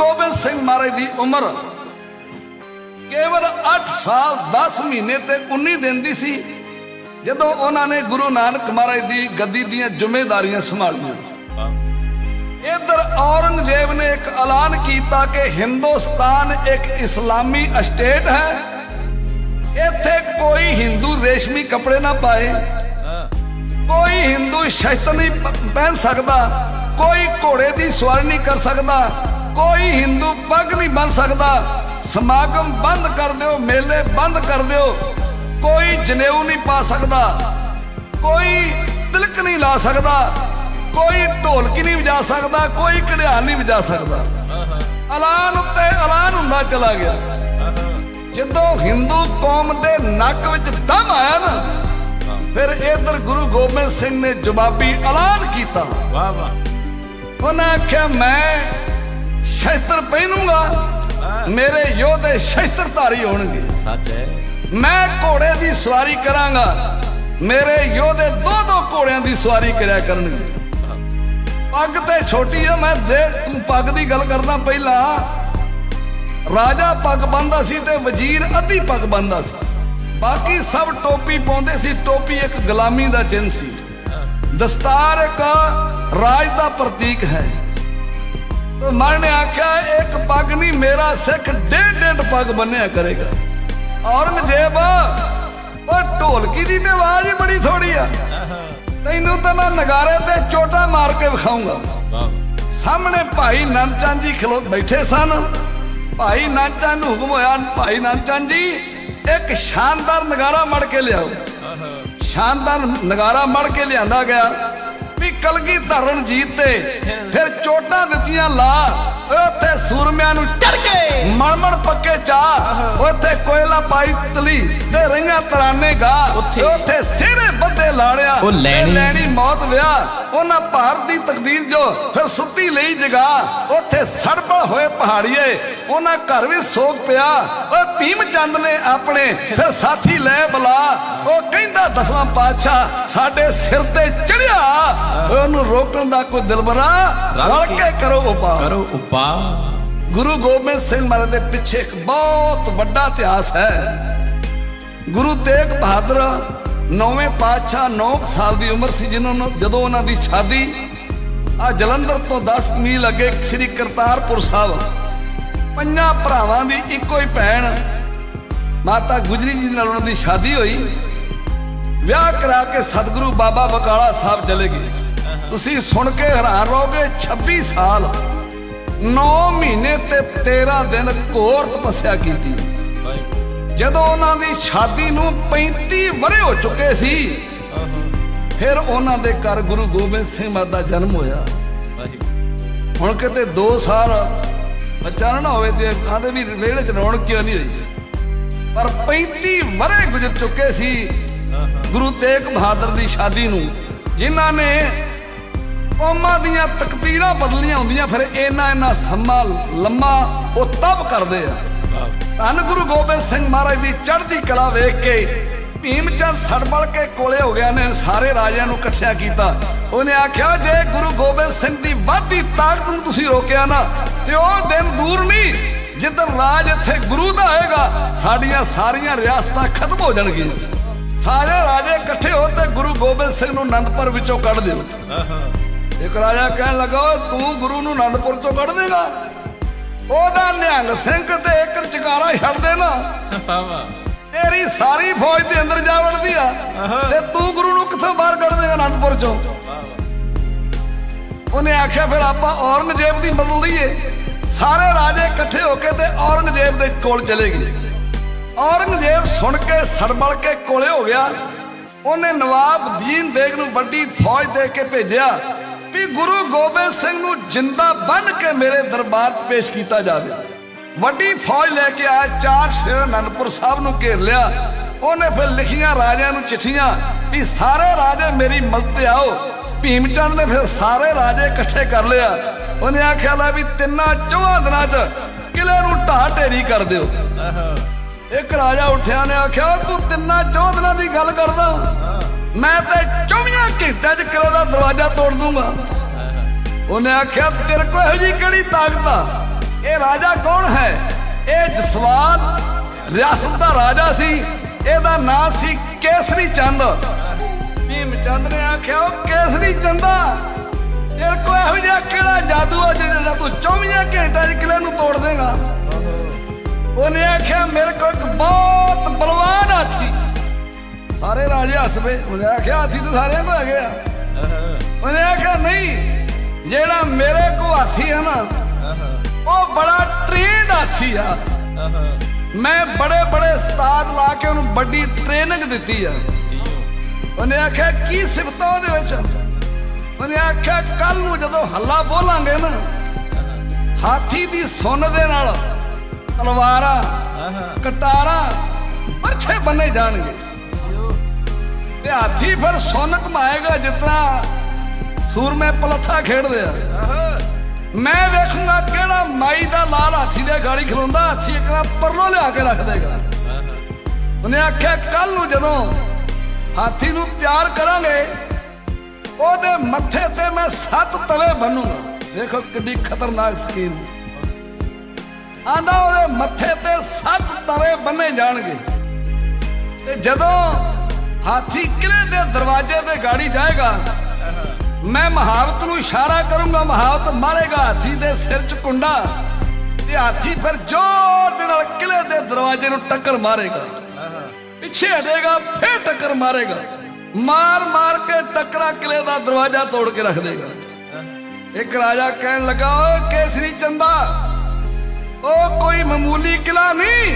ਗੋਬਿੰਦ ਸਿੰਘ ਮਹਾਰਾਜ ਦੀ ਉਮਰ ਕੇਵਲ 8 ਸਾਲ 10 ਮਹੀਨੇ ਤੇ 19 ਦਿਨ ਦੀ ਸੀ, ਜਦੋਂ ਉਹਨਾਂ ਨੇ ਗੁਰੂ ਨਾਨਕ ਮਹਾਰਾਜ ਦੀ ਗੱਦੀ ਦੀਆਂ ਜ਼ਿੰਮੇਵਾਰੀਆਂ ਸੰਭਾਲੀਆਂ। ਇਧਰ ਔਰੰਗਜ਼ੇਬ ਨੇ ਇੱਕ ਐਲਾਨ ਕੀਤਾ ਕਿ ਹਿੰਦੁਸਤਾਨ ਇੱਕ ਇਸਲਾਮੀ ਸਟੇਟ ਹੈ। ਇੱਥੇ ਕੋਈ ਹਿੰਦੂ ਰੇਸ਼ਮੀ ਕੱਪੜੇ ਨਾ ਪਾਏ। ਕੋਈ ਹਿੰਦੂ ਸ਼ਸਤਰ ਨਹੀਂ ਪਹਿਨ ਸਕਦਾ। ਕੋਈ ਘੋੜੇ ਦੀ ਸਵਾਰੀ ਨਹੀਂ ਕਰ ਸਕਦਾ। ਕੋਈ ਹਿੰਦੂ ਪੱਗ ਨਹੀਂ ਬੰਨ ਸਕਦਾ। ਸਮਾਗਮ ਬੰਦ ਕਰ ਦਿਓ ਮੇਲੇ ਬੰਦ ਕਰ ਦਿਓ। ਕੋਈ ਜਨੇਊ ਨਹੀਂ ਪਾ ਸਕਦਾ। ਕੋਈ ਤਿਲਕ ਨਹੀਂ ਲਾ ਸਕਦਾ। ਕੋਈ ਢੋਲਕੀ ਨਹੀਂ ਵਜਾ ਸਕਦਾ। ਕੋਈ ਘੜਿਆਲ ਨਹੀਂ ਵਜਾ ਸਕਦਾ। ਐਲਾਨ ਉੱਤੇ ਐਲਾਨ ਹੁੰਦਾ ਚਲਾ ਗਿਆ। ਜਦੋਂ ਹਿੰਦੂ ਕੌਮ ਦੇ ਨੱਕ ਵਿੱਚ ਦਮ ਆਇਆ ਨਾ ਫਿਰ ਇਧਰ ਗੁਰੂ ਗੋਬਿੰਦ ਸਿੰਘ ਨੇ ਜਵਾਬੀ ਐਲਾਨ ਕੀਤਾ। ਵਾਹ ਵਾਹ। ਉਹਨਾਂ ਆਖਿਆ ਮੈਂ ਸ਼ਸਤਰ ਪਹਿਨੂੰਗਾ। ਮੇਰੇ ਯੋਧੇ ਸ਼ਸਤਰਧਾਰੀ ਹੋਣਗੇ। ਸੱਚ ਹੈ। ਮੈਂ ਘੋੜੇ ਦੀ ਸਵਾਰੀ ਕਰਾਂਗਾ। ਮੇਰੇ ਯੋਧੇ ਦੋ ਦੋ ਘੋੜਿਆਂ ਦੀ ਸਵਾਰੀ ਕਰਿਆ ਕਰਨਗੇ। ਪੱਗ ਤੇ ਛੋਟੀ ਆ ਮੈਂ ਦੇ ਤੂੰ ਪੱਗ ਦੀ ਗੱਲ ਕਰਦਾ ਪਹਿਲਾਂ। ਰਾਜਾ ਪੱਗ ਬੰਨਦਾ ਸੀ ਤੇ ਵਜ਼ੀਰ ਅੱਧੀ ਪੱਗ ਬੰਨਦਾ ਸੀ। ਬਾਕੀ ਸਭ ਟੋਪੀ ਪਾਉਂਦੇ ਸੀ ਟੋਪੀ ਇੱਕ ਗੁਲਾਮੀ ਦਾ ਚਿੰਨ੍ਹ ਸੀ। ਦਸਤਾਰ ਇੱਕ ਰਾਜ ਦਾ ਪ੍ਰਤੀਕ ਹੈ। ਤੇ ਮਰ ਨੇ ਆਖਿਆ, ਇੱਕ ਪੱਗ ਨਹੀਂ, ਮੇਰਾ ਸਿੱਖ ਡੇਢ ਡੇਢ ਪੱਗ ਬੰਨਿਆ ਕਰੇਗਾ। ਔਰੰਗਜ਼ੇਬ ਉਹ ਢੋਲਕੀ ਦੀ ਤੇ ਆਵਾਜ਼ ਹੀ ਬੜੀ ਥੋੜੀ ਆ। ਤੈਨੂੰ ਤਾਂ ਮੈਂ ਨਗਾਰੇ ਤੇ ਚੋਟਾ ਮਾਰ ਕੇ ਵਿਖਾਉਂਗਾ ਸਾਹਮਣੇ ਭਾਈ ਨੰਦਚੰਦ ਜੀ ਖਲੋ, ਬੈਠੇ ਸਨ। ਭਾਈ ਨੰਦਚੰਦ ਨੂੰ ਹੁਕਮ ਹੋਇਆ, ਭਾਈ ਨੰਦਚੰਦ ਜੀ, ਇੱਕ ਸ਼ਾਨਦਾਰ ਨਗਾਰਾ ਮੜ ਕੇ ਲਿਆਓ। ਸ਼ਾਨਦਾਰ ਨਗਾਰਾ ਮੜ ਕੇ ਲਿਆਂਦਾ ਗਿਆ। ਕਲਗੀ ਧਰਨ ਜੀਤ ਤੇ ਫਿਰ ਚੋਟਾਂ ਦਿੱਤੀਆਂ ਲਾ। ਉੱਥੇ ਸੂਰਮਿਆਂ ਨੂੰ ਚੜ ਕੇ ਮਣਮਣ ਪੱਕੇ ਚਾ ਉੱਥੇ ਕੋਇਲਾ ਪਾਈ ਤਲੀ ਤੇ ਰਈਆਂ ਤਰਾਨੇ ਗਾ। ਉੱਥੇ- ਸਿਹਰੇ ਬੱਦੇ ਲਾੜਿਆ। ਉਹ ਲੈਣੀ- ਮੌਤ ਵਿਆਹ। ਉਹਨਾਂ ਭਾਰਤ ਦੀ ਤਕਦੀਰ ਜੋ ਫਿਰ ਸੁੱਤੀ ਲਈ ਜਗਾ। ਉੱਥੇ ਸੜਬੜ ਹੋਏ ਪਹਾੜੀਏ। ਉਹਨਾਂ ਘਰ ਵੀ ਸੋਗ ਪਿਆ। ਓਏ ਭੀਮ ਚੰਦ ਨੇ ਆਪਣੇ ਫਿਰ ਸਾਥੀ ਲੈ ਬੁਲਾ। ਉਹ ਕਹਿੰਦਾ ਦਸਵਾਂ ਪਾਤਸ਼ਾਹ ਸਾਡੇ ਸਿਰ ਤੇ ਚੜਿਆ ਉਹਨੂੰ ਰੋਕਣ ਦਾ ਕੋਈ ਦਿਲਬਰਾ। ਰਲ ਕੇ ਕਰੋ ਉਪਾ ਕਰੋ ਉਪਾ ਗੁਰੂ ਗੋਬਿੰਦ ਸਿੰਘ ਮਹਾਰਾਜ ਦੇ ਪਿੱਛੇ ਇੱਕ ਬਹੁਤ ਵੱਡਾ ਇਤਿਹਾਸ ਹੈ। ਗੁਰੂ ਤੇਗ ਬਹਾਦਰ ਨੌਵੇਂ ਪਾਤਸ਼ਾਹ 9 ਸਾਲ ਦੀ ਉਮਰ ਸੀ ਜਿਨ੍ਹਾਂ ਨੂੰ ਜਦੋਂ ਉਹਨਾਂ ਦੀ ਸ਼ਾਦੀ, ਆ ਜਲੰਧਰ ਤੋਂ 10 ਮੀਲ ਅੱਗੇ ਸ੍ਰੀ ਕਰਤਾਰਪੁਰ ਸਾਹਿਬ, ਪੰਜਾਂ ਭਰਾਵਾਂ ਦੀ ਇੱਕੋ ਹੀ ਭੈਣ, ਮਾਤਾ ਗੁਜਰੀ ਜੀ ਨਾਲ ਉਹਨਾਂ ਦੀ ਸ਼ਾਦੀ ਹੋਈ। ਵਿਆਹ ਕਰਾ ਕੇ ਸਤਿਗੁਰੂ ਬਾਬਾ ਬਕਾਲਾ ਸਾਹਿਬ ਚਲੇ ਗਏ। ਤੁਸੀਂ ਸੁਣ ਕੇ ਹੈਰਾਨ ਰਹੋਗੇ 26 ਸਾਲ 9 ਮਹੀਨੇ ਤੇ 13 ਦਿਨ ਘੋਰ ਤਪੱਸਿਆ ਕੀਤੀ। ਜਦੋਂ ਉਹਨਾਂ ਦੀ ਸ਼ਾਦੀ ਨੂੰ 35 ਵਰੇ ਹੋ ਚੁੱਕੇ ਸੀ, ਫਿਰ ਉਹਨਾਂ ਦੇ ਘਰ ਗੁਰੂ ਗੋਬਿੰਦ ਸਿੰਘ ਮਹਾਰਾਜ ਦਾ ਜਨਮ ਹੋਇਆ। ਹੁਣ ਕਿਤੇ 2 ਸਾਲ ਬੱਚਾ ਨਾ ਹੋਵੇ ਤੇ ਆਂਦੇ ਵੀ ਵਿਹੜੇ 'ਚ ਰੌਣਕ ਕਿਉਂ ਨਹੀਂ ਹੋਈ? ਪਰ 35 ਵਰੇ ਗੁਜ਼ਰ ਚੁੱਕੇ ਸੀ ਗੁਰੂ ਤੇਗ ਬਹਾਦਰ ਦੀ ਸ਼ਾਦੀ ਨੂੰ, ਜਿਨ੍ਹਾਂ ਨੇ ਕੌਮਾਂ ਦੀਆਂ ਤਕਦੀਰਾਂ ਬਦਲੀਆਂ ਹੁੰਦੀਆਂ, ਫਿਰ ਇਹਨਾਂ ਇਹਨਾਂ ਸਮਾਂ ਲੰਮਾ ਉਹ ਤਬ ਕਰਦੇ ਆ। ਧੰਨ ਗੁਰੂ ਗੋਬਿੰਦ ਸਿੰਘ ਮਹਾਰਾਜ ਦੀ ਚੜ੍ਹਦੀ ਕਲਾ ਵੇਖ ਕੇ ਭੀਮ ਚੰਦ ਸੜਬੜ ਕੇ ਕੋਲੇ ਹੋ ਗਿਆ ਨੇ, ਸਾਰੇ ਰਾਜਿਆਂ ਨੂੰ ਇਕੱਠਿਆ ਕੀਤਾ। ਉਹਨੇ ਆਖਿਆ, ਜੇ ਗੁਰੂ ਗੋਬਿੰਦ ਸਿੰਘ ਦੀ ਵਾਧੀ ਤਾਕਤ ਨੂੰ ਤੁਸੀਂ ਰੋਕਿਆ ਨਾ, ਤੇ ਉਹ ਦਿਨ ਦੂਰ ਨਹੀਂ, ਜਿੱਦਣ ਰਾਜ ਇੱਥੇ ਗੁਰੂ ਦਾ ਹੋਏਗਾ, ਸਾਡੀਆਂ ਸਾਰੀਆਂ ਰਿਆਸਤਾਂ ਖਤਮ ਹੋ ਜਾਣਗੀਆਂ। ਸਾਰੇ ਰਾਜੇ ਇਕੱਠੇ ਹੋ ਤੇ ਗੁਰੂ ਗੋਬਿੰਦ ਸਿੰਘ ਨੂੰ ਅਨੰਦਪੁਰ ਵਿੱਚੋਂ ਕੱਢ ਦਿਓ। ਇੱਕ ਰਾਜਾ ਕਹਿਣ ਲੱਗਾ "ਓਏ ਤੂੰ ਗੁਰੂ ਨੂੰ ਅਨੰਦਪੁਰ ਚੋਂ ਕੱਢ ਦੇਗਾ। ਉਹਦਾ ਨਿਹੰਗ ਸਿੰਘ ਤੇ ਇੱਕ ਚਕਾਰਾ ਛੱਡ ਦੇ ਨਾ ਤੇਰੀ ਸਾਰੀ ਫੌਜ ਦੇ ਅੰਦਰ ਜਾ ਵੜਦੀ ਆ। ਤੇ ਤੂੰ ਗੁਰੂ ਨੂੰ ਕਿੱਥੋਂ ਬਾਹਰ ਕੱਢ ਦੇਗਾ ਅਨੰਦਪੁਰ ਚੋਂ? ਉਹਨੇ ਆਖਿਆ ਫਿਰ ਆਪਾਂ ਔਰੰਗਜ਼ੇਬ ਦੀ ਮਦਦ ਲਈਏ। ਸਾਰੇ ਰਾਜੇ ਇਕੱਠੇ ਹੋ ਕੇ ਤੇ ਔਰੰਗਜ਼ੇਬ ਦੇ ਕੋਲ ਚਲੇ ਗਏ। ਔਰੰਗਜ਼ੇਬ ਸੁਣ ਕੇ ਸੜਬੜ ਕੇ ਕੋਲੇ ਹੋ ਗਿਆ। ਉਹਨੇ ਨਵਾਬ ਦੀਨ ਬੇਗ ਨੂੰ ਵੱਡੀ ਫੌਜ ਦੇ ਕੇ ਭੇਜਿਆ। ਵੀ ਗੁਰੂ ਗੋਬਿੰਦ ਸਿੰਘ ਨੂੰ ਜਿੰਦਾ ਬੰਨ ਕੇ ਮੇਰੇ ਦਰਬਾਰ 'ਚ ਪੇਸ਼ ਕੀਤਾ ਜਾਵੇ। ਵੱਡੀ ਫੌਜ ਲੈ ਕੇ ਆਇਆ, ਚਾਰ ਸ਼ੇਰ ਅਨੰਦਪੁਰ ਸਾਹਿਬ ਨੂੰ ਘੇਰ ਲਿਆ। ਉਹਨੇ ਫਿਰ ਲਿਖੀਆਂ ਰਾਜਿਆਂ ਨੂੰ ਚਿੱਠੀਆਂ ਵੀ ਸਾਰੇ ਰਾਜੇ ਮੇਰੀ ਮਦਦ ਤੇ ਆਓ। ਭੀਮ ਚੰਦ ਨੇ ਫਿਰ ਸਾਰੇ ਰਾਜੇ ਇਕੱਠੇ ਕਰ ਲਿਆ। ਉਹਨੇ ਆਖਿਆ ਲਾ ਵੀ ਤਿੰਨਾਂ ਚੌਹਾਂ ਦਿਨਾਂ 'ਚ ਕਿਲੇ ਨੂੰ ਢਾਹ ਢੇਰੀ ਕਰ ਦਿਓ। ਇੱਕ ਰਾਜਾ ਉੱਠਿਆ ਨੇ ਆਖਿਆ ਤੂੰ ਤਿੰਨਾਂ ਚੌਂ ਦਿਨਾਂ ਦੀ ਗੱਲ ਕਰਦਾ। ਮੈਂ ਤੇ 24 ਘੰਟਿਆਂ 'ਚ ਕਿਲੋ ਦਾ ਦਰਵਾਜ਼ਾ ਤੋੜ ਦੂੰਗਾ। ਉਹਨੇ ਆਖਿਆ, ਤੇਰੇ ਕੋਲ ਇਹੋ ਜੀ ਕਿਹੜੀ ਤਾਕਤ ਆ? ਇਹ ਰਾਜਾ ਕੌਣ ਹੈ? ਇਹ ਜਸਵਾਲ ਰਿਆਸਤ ਦਾ ਰਾਜਾ ਸੀ। ਇਹਦਾ ਨਾਂ ਸੀ ਕੇਸਰੀ ਚੰਦ। ਭੀਮ ਚੰਦ ਨੇ ਆਖਿਆ, ਉਹ ਕੇਸਰੀ ਚੰਦਾ ਤੇਰੇ ਕੋਲ ਇਹੋ ਜਿਹਾ ਕਿਹੜਾ ਜਾਦੂ ਆ ਜਿਹੜਾ ਤੂੰ 24 ਘੰਟਿਆਂ 'ਚ ਕਿਲੇ ਨੂੰ ਤੋੜ ਦੇਗਾ? ਉਹਨੇ ਆਖਿਆ, ਮੇਰੇ ਕੋਲ ਇੱਕ ਬਹੁਤ ਬਲਵਾਨ ਹਾਥੀ ਸਾਰੇ ਰਾਜੇ ਹੱਸ ਪਏ। ਉਹਨੇ ਆਖਿਆ ਹਾਥੀ ਤਾਂ ਸਾਰਿਆਂ ਕੋਲ ਹੈਗੇ ਆ। ਉਹਨੇ ਆਖਿਆ ਨਹੀਂ ਜਿਹੜਾ ਮੇਰੇ ਕੋਲ ਹਾਥੀ ਹੈ ਨਾ ਉਹ ਬੜਾ ਟ੍ਰੇਨਡ ਹਾਥੀ ਆ। ਮੈਂ ਬੜੇ ਬੜੇ ਉਸਤਾਦ ਲਾ ਕੇ ਉਹਨੂੰ ਵੱਡੀ ਟ੍ਰੇਨਿੰਗ ਦਿੱਤੀ ਆ। ਉਹਨੇ ਆਖਿਆ ਕੀ ਸਿਫਤਾਂ ਉਹਦੇ ਵਿੱਚ? ਉਹਨੇ ਆਖਿਆ ਕੱਲ ਨੂੰ ਜਦੋਂ ਹੱਲਾ ਬੋਲਾਂਗੇ ਨਾ ਹਾਥੀ ਦੀ ਸੁੰਨ ਦੇ ਨਾਲ ਤਲਵਾਰਾਂ ਕਟਾਰਾਂ ਪਰਛੇ ਬੰਨੇ ਜਾਣਗੇ। ਤੇ ਹਾਥੀ ਫਿਰ ਸੁੰਨ ਘਮਾਏਗਾ ਜਿਤਨਾ ਸੂਰਮੇ ਪਲੱਥਾ ਖੇਡਦੇ ਆ। ਮੈਂ ਵੇਖੂੰਗਾ ਕਿਹੜਾ ਮਾਈ ਦਾ ਲਾਲ ਹਾਥੀ ਦੇ ਗਾੜੀ ਖਲੋਂਦਾ, ਹਾਥੀ ਇੱਕ ਨਾ ਪਰਲੋ ਲਿਆ ਕੇ ਰੱਖ ਦੇਗਾ। ਉਹਨੇ ਆਖਿਆ ਕੱਲ ਨੂੰ ਜਦੋਂ ਹਾਥੀ ਨੂੰ ਤਿਆਰ ਕਰਾਂਗੇ, ਉਹਦੇ ਮੱਥੇ ਤੇ ਮੈਂ ਸੱਤ ਤਵੇ ਬੰਨੂਗਾ। ਦੇਖੋ ਕਿੱਡੀ ਖਤਰਨਾਕ ਸਕੀਮ। ਆਂਦਾ ਉਹਦੇ ਮੱਥੇ ਤੇ ਸੱਤ ਤਵੇ ਬੰਨੇ ਜਾਣਗੇ। ਤੇ ਜਦੋਂ ਹਾਥੀ ਕਿਲੇ ਦੇ ਦਰਵਾਜ਼ੇ ਤੇ ਗਾੜੀ ਜਾਏਗਾ। ਮੈਂ ਮਹਾਵਤ ਨੂੰ ਇਸ਼ਾਰਾ ਕਰੂੰਗਾ ਮਹਾਵਤ ਮਾਰੇਗਾ ਹਾਥੀ ਦੇ ਸਿਰ 'ਚ ਕੁੰਡਾ ਤੇ ਹਾਥੀ ਫਿਰ ਜ਼ੋਰ ਦੇ ਨਾਲ ਕਿਲੇ ਦੇ ਦਰਵਾਜ਼ੇ ਨੂੰ ਟੱਕਰ ਮਾਰੇਗਾ। ਪਿੱਛੇ ਹਟੇਗਾ ਫਿਰ ਟੱਕਰ ਮਾਰੇਗਾ। ਮਾਰ ਮਾਰ ਕੇ ਟੱਕਰਾ ਕਿਲੇ ਦਾ ਦਰਵਾਜ਼ਾ ਤੋੜ ਕੇ ਰੱਖ ਦੇਗਾ। ਇੱਕ ਰਾਜਾ ਕਹਿਣ ਲੱਗਾ ਓਏ ਕੇਸਰੀ ਚੰਦਾ ਉਹ ਕੋਈ ਮਾਮੂਲੀ ਕਿਲਾ ਨਹੀਂ।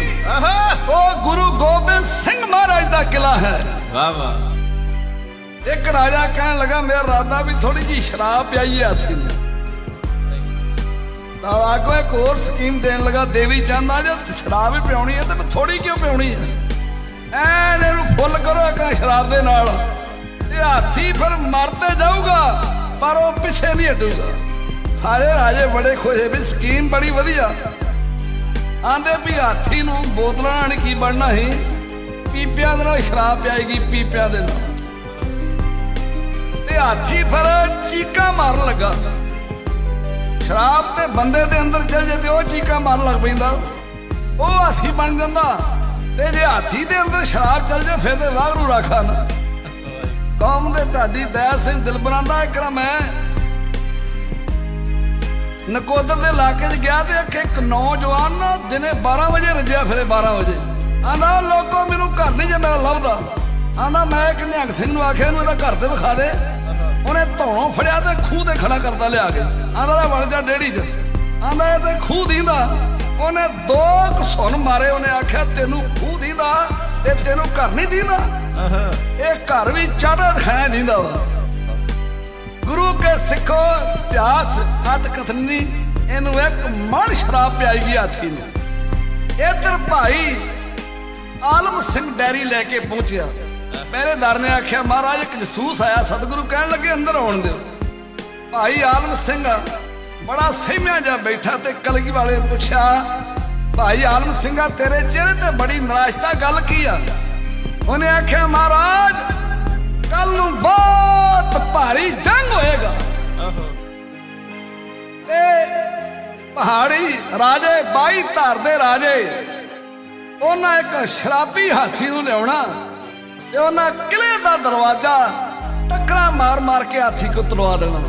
ਉਹ ਗੁਰੂ ਗੋਬਿੰਦ ਸਿੰਘ ਮਹਾਰਾਜ ਦਾ ਕਿਲਾ ਹੈ। ਵਾਹ ਵਾਹ। ਇੱਕ ਰਾਜਾ ਕਹਿਣ ਲੱਗਾ ਮੇਰਾ ਰਾਦਾ ਵੀ ਥੋੜੀ ਜੀ ਸ਼ਰਾਬ ਪਿਆਈ ਹੈ ਹਾਥੀ ਨੂੰ ਤਾਂ ਆਗੋ ਇੱਕ ਹੋਰ ਸਕੀਮ ਦੇਣ ਲੱਗਾ, ਦੇਵੀ ਚਾਹੁੰਦਾ ਜੇ ਸ਼ਰਾਬ ਹੀ ਪਿਆਉਣੀ ਹੈ ਤੇ ਥੋੜੀ ਕਿਉਂ ਪਿਆਉਣੀ ਹੈ ਐਨ ਇਹਨੂੰ ਫੁੱਲ ਕਰੋ ਇੱਕ ਸ਼ਰਾਬ ਦੇ ਨਾਲ। ਇਹ ਹਾਥੀ ਫਿਰ ਮਰਦੇ ਜਾਊਗਾ, ਪਰ ਉਹ ਪਿੱਛੇ ਨਹੀਂ ਹਟੂਗਾ। ਸਾਰੇ ਰਾਜੇ ਬੜੇ ਖੁਸ਼ ਵੀ ਸਕੀਮ ਬੜੀ ਵਧੀਆ। ਆਂਦੇ ਵੀ ਹਾਥੀ ਨੂੰ ਬੋਤਲਾਂ ਨਾਲ ਕੀ ਬਣਨਾ ਸੀ। ਪੀਪਿਆਂ ਦੇ ਨਾਲ ਸ਼ਰਾਬ ਪਿਆਏਗੀ, ਪੀਪਿਆਂ ਦੇ ਨਾਲ। ਤੇ ਹਾਥੀ ਫਿਰ ਚੀਕਾਂ ਮਾਰਨ ਲੱਗਾ। ਸ਼ਰਾਬ ਤੇ ਬੰਦੇ ਦੇ ਅੰਦਰ ਚਲ ਜੇ ਤੇ ਉਹ ਚੀਕਾਂ ਮਾਰਨ ਲੱਗ ਪੈਂਦਾ। ਉਹ ਹਾਥੀ ਬਣ ਜਾਂਦਾ ਤੇ ਜੇ ਹਾਥੀ ਦੇ ਅੰਦਰ ਸ਼ਰਾਬ ਚਲ ਜੇ, ਫਿਰ ਤੇ ਵਾਗਰੂ ਰਾਖਾ ਨਾ ਕੌਮ ਦੇ ਢਾਡੀ ਦਇਆ ਸਿੰਘ ਦਿਲ ਬਣਾਉਂਦਾ, ਇੱਕ ਨਾ ਮੈਂ ਨਕੋਦਰ ਦੇ ਇਲਾਕੇ 'ਚ ਗਿਆ ਤੇ ਇੱਕ ਨੌਜਵਾਨ ਨਾ ਦਿਨੇ 12 ਵਜੇ ਰੱਜਿਆ ਫਿਰੇ 12 ਵਜੇ। ਆਂਦਾ, ਲੋਕੋ, ਮੈਨੂੰ ਘਰ ਨਹੀਂ ਜੇ ਮੇਰਾ ਲੱਭਦਾ। ਆਂਦਾ, ਮੈਂ ਇੱਕ ਨਿਹੰਗ ਸਿੰਘ ਨੂੰ ਆਖਿਆ, ਇਹਨੂੰ ਇਹਦਾ ਘਰ ਤੇ ਵਿਖਾ ਦੇ। ਉਹਨੇ ਧੌਣੋਂ ਫੜਿਆ ਤੇ ਖੂਹ ਤੇ ਖੜਾ ਕਰਦਾ ਲਿਆ ਕੇ। ਆਂਦਾ, ਲੈ, ਵੜ ਜਾ ਡੇੜੀ 'ਚ। ਆਂਦਾ, ਇਹ ਤੇ ਖੂਹ ਦੀਂਦਾ। ਉਹਨੇ ਦੋ ਘਸੁਣ ਮਾਰੇ, ਉਹਨੇ ਆਖਿਆ, ਤੈਨੂੰ ਖੂਹ ਦੀਂਦਾ ਤੇ ਤੈਨੂੰ ਘਰ ਨਹੀਂ ਦੀਂਦਾ। ਇਹ ਘਰ ਵੀ ਚਾੜਾ ਦਿਖਾਇਆ ਦਿੰਦਾ ਵਾ। ਗੁਰੂ ਕੇ ਸਿੱਖੋ ਇਤਿਹਾਸ ਅਤ ਕਥਨੀ, ਇਹਨੂੰ ਇੱਕ ਮਣ ਸ਼ਰਾਬ ਪਿਆਈ ਗਈ ਹਾਥੀ ਨੇ। ਇਧਰ ਭਾਈ ਆਲਮ ਸਿੰਘ ਡੈਰੀ ਲੈ ਕੇ ਪਹੁੰਚਿਆ। ਪਹਿਰੇਦਾਰ ਨੇ ਆਖਿਆ, ਮਹਾਰਾਜ, ਇੱਕ ਜਸੂਸ ਆਇਆ। ਸਤਿਗੁਰੂ ਕਹਿਣ ਲੱਗੇ, ਅੰਦਰ ਆਉਣ ਦਿਓ। ਭਾਈ ਆਲਮ ਸਿੰਘ ਬੜਾ ਸਹਿਮਿਆ ਜਾ ਬੈਠਾ ਤੇ ਕਲਗੀ ਵਾਲੇ ਪੁੱਛਿਆ, ਭਾਈ ਆਲਮ ਸਿੰਘਾ, ਤੇਰੇ ਚਿਹਰੇ ਤੇ ਬੜੀ ਨਿਰਾਸ਼ਤਾ ਗੱਲ ਕੀ ਆ? ਉਹਨੇ ਆਖਿਆ, ਮਹਾਰਾਜ ਕੱਲ ਨੂੰ ਬਹੁਤ ਭਾਰੀ ਜੰਗ ਹੋਏਗਾ। ਤੇ ਪਹਾੜੀ ਰਾਜੇ, ਬਾਈ ਧਰ ਦੇ ਰਾਜੇ ਉਹਨਾਂ ਇੱਕ ਸ਼ਰਾਬੀ ਹਾਥੀ ਨੂੰ ਲਿਆਉਣਾ ਤੇ ਉਹਨਾਂ ਕਿਲੇ ਦਾ ਦਰਵਾਜ਼ਾ ਟੱਕਰਾ ਮਾਰ ਮਾਰ ਕੇ ਹਾਥੀ ਕੋ ਤਲਵਾ ਦੇਣਾ।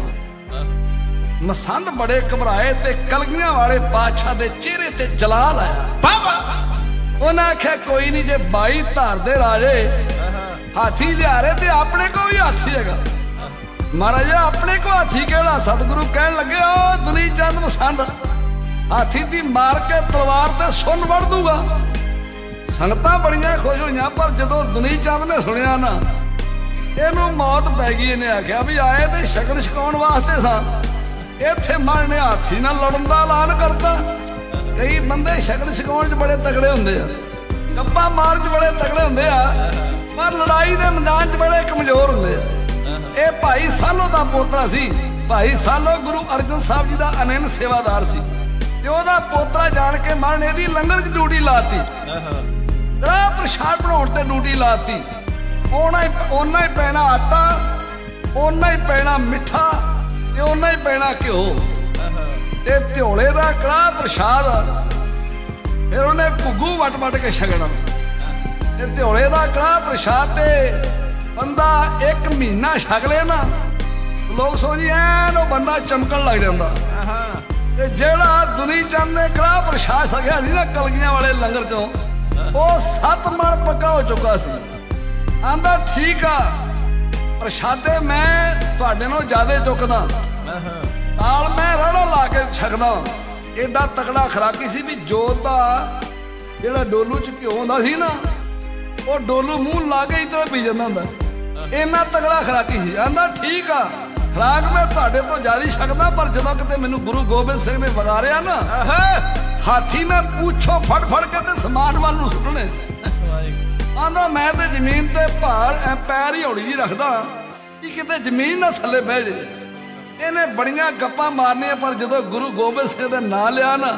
ਮਸੰਦ ਬੜੇ ਘਬਰਾਏ ਤੇ ਕਲਗੀਆਂ ਵਾਲੇ ਪਾਤਸ਼ਾਹ ਦੇ ਚਿਹਰੇ ਤੇ ਜਲਾਲ ਆਇਆ। ਬਾਬਾ ਉਹਨਾਂ ਆਖਿਆ, ਕੋਈ ਨਹੀਂ, ਜੇ 22 ਧਰ ਦੇ ਰਾਜੇ, ਹਾਥੀ ਲਿਆ ਰਹੇ ਤੇ ਆਪਣੇ ਕੋ ਵੀ ਹਾਥੀ ਹੈਗਾ। ਮਹਾਰਾਜ, ਆਪਣੇ ਕੋ ਹਾਥੀ ਕਿਹੜਾ? ਸਤਿਗੁਰੂ ਕਹਿਣ ਲੱਗੇ ਉਹ ਦੁਨੀ ਚੰਦ ਮਸੰਦ, ਹਾਥੀ ਦੀ ਮਾਰ ਕੇ ਤਲਵਾਰ ਤੇ ਸੁਣ ਵੜ ਦੂਗਾ ਸੰਗਤਾਂ ਬੜੀਆਂ ਖੁਸ਼ ਹੋਈਆਂ, ਪਰ ਜਦੋਂ ਦੁਨੀ ਚੰਦ ਨੇ ਸੁਣਿਆ ਨਾ, ਇਹਨੂੰ ਮੌਤ ਪੈ ਗਈ, ਇਹਨੇ ਆਖਿਆ ਵੀ ਆਏ ਤੇ ਸ਼ਗਨ ਛਕਾਉਣ ਵਾਸਤੇ ਸਾਂ। ਇੱਥੇ ਮਨ ਨੇ ਹਾਥੀ ਨਾਲ ਲੜਨ ਦਾ ਐਲਾਨ ਕਰਤਾ। ਕਈ ਬੰਦੇ ਸ਼ਗਨ ਛਕਾਉਣ 'ਚ ਬੜੇ ਤਗੜੇ ਹੁੰਦੇ ਆ, ਗੱਪਾਂ ਮਾਰ 'ਚ ਬੜੇ ਤਗੜੇ ਹੁੰਦੇ ਆ, ਪਰ ਲੜਾਈ ਦੇ ਮੈਦਾਨ 'ਚ ਬੜੇ ਕਮਜ਼ੋਰ ਹੁੰਦੇ ਆ। ਇਹ ਭਾਈ ਸਾਲੋ ਦਾ ਪੋਤਰਾ ਸੀ, ਭਾਈ ਸਾਲੋ ਗੁਰੂ ਅਰਜਨ ਸਾਹਿਬ ਜੀ ਦਾ ਅਨੰਨ ਸੇਵਾਦਾਰ ਸੀ। ਤੇ ਉਹਦਾ ਪੋਤਰਾ ਜਾਣ ਕੇ ਮਰਨ ਇਹਦੀ ਲੰਗਰ 'ਚ ਡਿਊਟੀ ਲਾਤੀ। ਕੜਾ ਪ੍ਰਸ਼ਾਦ ਬਣਾਉਣ ਤੇ ਡਿਊਟੀ ਲਾਤੀ। ਉਹਨਾਂ ਹੀ ਉਹਨਾਂ ਹੀ ਪੈਣਾ ਆਟਾ ਉਹਨਾਂ ਹੀ ਪੈਣਾ ਮਿੱਠਾ ਤੇ ਉਹਨਾਂ ਹੀ ਪੈਣਾ ਘਿਓ। ਤੇ ਝੋਲੇ ਦਾ ਕੜਾ ਪ੍ਰਸ਼ਾਦ, ਫਿਰ ਉਹਨੇ ਘੁੱਗੂ ਵਟ ਵਟ ਕੇ ਛਕਣਾ। ਤੇ ਝੋਲੇ ਦਾ ਕੜਾ ਪ੍ਰਸ਼ਾਦ ਤੇ ਬੰਦਾ ਇੱਕ ਮਹੀਨਾ ਛਕ ਲੇ ਨਾ। ਲੋਕ ਸੋਚੀ ਐਨ ਉਹ ਬੰਦਾ ਚਮਕਣ ਲੱਗ ਜਾਂਦਾ। ਆਹਾ ਤੇ ਜਿਹੜਾ ਦੁਨੀ ਚੰਦ ਨੇ ਕੜਾ ਪ੍ਰਸ਼ਾਦ ਸਕਿਆ ਸੀ ਨਾ ਕਲਗੀਆਂ ਵਾਲੇ ਲੰਗਰ ਚੋਂ, ਉਹ ਸੱਤ ਮਣ ਪੱਕਾ ਹੋ ਚੁੱਕਾ ਸੀ। ਆਂਦਾ, ਠੀਕ ਆ, ਪ੍ਰਸ਼ਾਦੇ ਮੈਂ ਤੁਹਾਡੇ ਨਾਲੋਂ ਜ਼ਿਆਦਾ ਚੁੱਕਦਾ। ਨਾਲ ਮੈਂ ਰੜਾ ਲਾ ਕੇ ਛਕਦਾ। ਏਡਾ ਤਕੜਾ ਖਰਾਕੀ ਸੀ ਵੀ ਜੋਤ ਦਾ ਜਿਹੜਾ ਡੋਲੂ ਚ ਘਿਓ ਹੁੰਦਾ ਸੀ ਨਾ, ਉਹ ਡੋਲੂ ਮੂੰਹ ਲਾ ਕੇ ਇਤਰਾ ਪੀ ਜਾਂਦਾ ਹੁੰਦਾ। ਇੰਨਾ ਤਕੜਾ ਖਰਾਕੀ ਸੀ। ਆਂਦਾ, ਠੀਕ ਆ ਖਰਾਕ ਮੈਂ ਤੁਹਾਡੇ ਤੋਂ ਜ਼ਿਆਦਾ ਛਕਦਾ ਪਰ ਜਦੋਂ ਕਿਤੇ ਮੈਨੂੰ ਗੁਰੂ ਗੋਬਿੰਦ ਸਿੰਘ ਨੇ ਵਗਾਰਿਆ ਨਾ ਹਾਥੀ ਮੈਂ ਪੁੱਛੋਂ ਫੜ ਫੜ ਕੇ ਤੇ ਸਮਾਨ ਵੱਲ ਨੂੰ ਸੁੱਟਣੇ। ਆਂਦਾ ਮੈਂ ਤੇ ਜ਼ਮੀਨ ਤੇ ਭਾਰ ਪੈਰ ਹੀ ਹੌਲੀ ਜੀ ਰੱਖਦਾ ਕਿ ਕਿਤੇ ਜ਼ਮੀਨ ਨਾ ਥੱਲੇ ਬਹਿ ਜੇ ਇਹਨੇ ਬੜੀਆਂ ਗੱਪਾਂ ਮਾਰਨੀਆਂ ਪਰ ਜਦੋਂ ਗੁਰੂ ਗੋਬਿੰਦ ਸਿੰਘ ਦੇ ਨਾਂ ਲਿਆ ਨਾ